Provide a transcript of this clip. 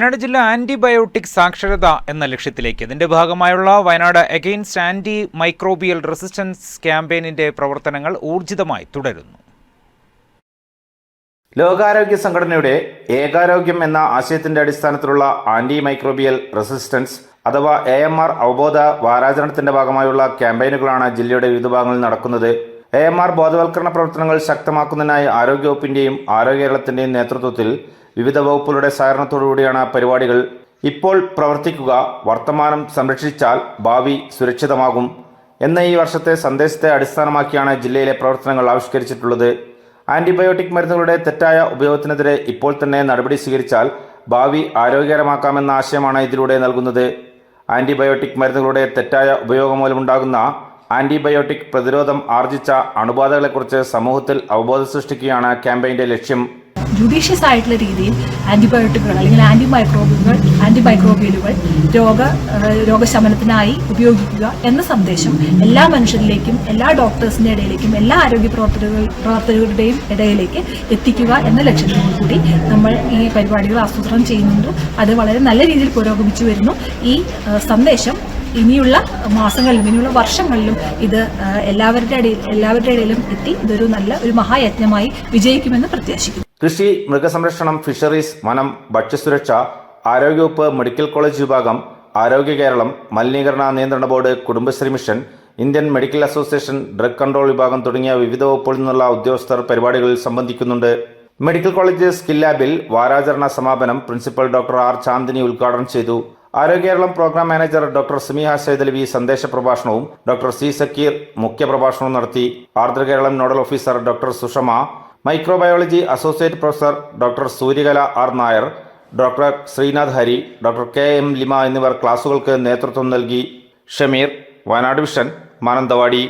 വയനാട് ജില്ല ആന്റിബയോട്ടിക് സാക്ഷരത എന്ന ലക്ഷ്യത്തിലേക്ക്. ഇതിന്റെ ഭാഗമായുള്ള Wayanad against anti microbial resistance ക്യാമ്പയിനിന്റെ പ്രവർത്തനങ്ങൾ ഊർജിതമായി തുടരുന്നു. ലോകാരോഗ്യ സംഘടനയുടെ ഏകാരോഗ്യം എന്ന ആശയത്തിന്റെ അടിസ്ഥാനത്തിലുള്ള ആന്റി മൈക്രോബിയൽ റെസിസ്റ്റൻസ് അഥവാ എ എം ആർ അവബോധ വാരാചരണത്തിന്റെ ഭാഗമായുള്ള ക്യാമ്പയിനുകളാണ് ജില്ലയുടെ വിവിധ ഭാഗങ്ങളിൽ നടക്കുന്നത്. എ എം ആർ ബോധവൽക്കരണ പ്രവർത്തനങ്ങൾ ശക്തമാക്കുന്നതിനായി ആരോഗ്യവകുപ്പിന്റെയും ആരോഗ്യ കേരളത്തിന്റെയും നേതൃത്വത്തിൽ വിവിധ വകുപ്പുകളുടെ സഹകരണത്തോടുകൂടിയാണ് പരിപാടികൾ. ഇപ്പോൾ പ്രവർത്തിക്കുക വർത്തമാനം സംരക്ഷിച്ചാൽ ഭാവി സുരക്ഷിതമാകും എന്ന ഈ വർഷത്തെ സന്ദേശത്തെ അടിസ്ഥാനമാക്കിയാണ് ജില്ലയിലെ പ്രവർത്തനങ്ങൾ ആവിഷ്കരിച്ചിട്ടുള്ളത്. ആന്റിബയോട്ടിക് മരുന്നുകളുടെ തെറ്റായ ഉപയോഗത്തിനെതിരെ ഇപ്പോൾ തന്നെ നടപടി സ്വീകരിച്ചാൽ ഭാവി ആരോഗ്യകരമാക്കാമെന്ന ആശയമാണ് ഇതിലൂടെ നൽകുന്നത്. ആന്റിബയോട്ടിക് മരുന്നുകളുടെ തെറ്റായ ഉപയോഗം മൂലമുണ്ടാകുന്ന ആന്റിബയോട്ടിക് പ്രതിരോധം ആർജിച്ച അണുബാധകളെക്കുറിച്ച് സമൂഹത്തിൽ അവബോധം സൃഷ്ടിക്കുകയാണ് ക്യാമ്പയിന്റെ ലക്ഷ്യം. ജുഡീഷ്യസ് ആയിട്ടുള്ള രീതിയിൽ ആന്റിബയോട്ടിക്കുകൾ അല്ലെങ്കിൽ ആന്റി മൈക്രോബുകൾ ആന്റി മൈക്രോബിയലുകൾ രോഗ രോഗശമനത്തിനായി ഉപയോഗിക്കുക എന്ന സന്ദേശം എല്ലാ മനുഷ്യരിലേക്കും എല്ലാ ഡോക്ടേഴ്സിന്റെ ഇടയിലേക്കും എല്ലാ ആരോഗ്യ പ്രവർത്തകർ പ്രവർത്തകരുടെയും ഇടയിലേക്ക് എത്തിക്കുക എന്ന ലക്ഷ്യത്തോടു കൂടി നമ്മൾ ഈ പരിപാടികൾ ആസൂത്രണം ചെയ്യുന്നുണ്ട്. അത് വളരെ നല്ല രീതിയിൽ പുരോഗമിച്ചു വരുന്നു. ഈ സന്ദേശം ഇനിയുള്ള മാസങ്ങളിലും ഇനിയുള്ള വർഷങ്ങളിലും ഇത് എല്ലാവരുടെ ഇടയിൽ എല്ലാവരുടെ ഇടയിലും എത്തി ഇതൊരു നല്ല ഒരു മഹായജ്ഞമായി വിജയിക്കുമെന്ന് പ്രത്യാശിക്കുന്നു. കൃഷി മൃഗസംരക്ഷണം ഫിഷറീസ് വനം ഭക്ഷ്യസുരക്ഷ ആരോഗ്യവകുപ്പ് മെഡിക്കൽ കോളേജ് വിഭാഗം ആരോഗ്യ കേരളം മലിനീകരണ നിയന്ത്രണ board Kudumbashree mission Indian medical association drug control വിഭാഗം തുടങ്ങിയ വിവിധ വകുപ്പുകളിൽ നിന്നുള്ള ഉദ്യോഗസ്ഥർ പരിപാടികളിൽ സംബന്ധിക്കുന്നുണ്ട്. മെഡിക്കൽ കോളേജ് സ്കിൽ ലാബിൽ വാരാചരണ സമാപനം പ്രിൻസിപ്പൽ ഡോക്ടർ ആർ ചാന്ദിനി ഉദ്ഘാടനം ചെയ്തു. Arogya Keralam program manager doctor Simiha Saidalavi സന്ദേശ പ്രഭാഷണവും ഡോക്ടർ സി സക്കീർ മുഖ്യപ്രഭാഷണവും നടത്തി. Ardra Keralam nodal officer doctor Sushama microbiology associate professor doctor Suryakala R Nair doctor Sreenath Hari doctor K M Lima എന്നിവർ ക്ലാസുകൾക്ക് നേതൃത്വം നൽകി. ഷമീർ വയനാട് വിഷൻ മാനന്തവാടി.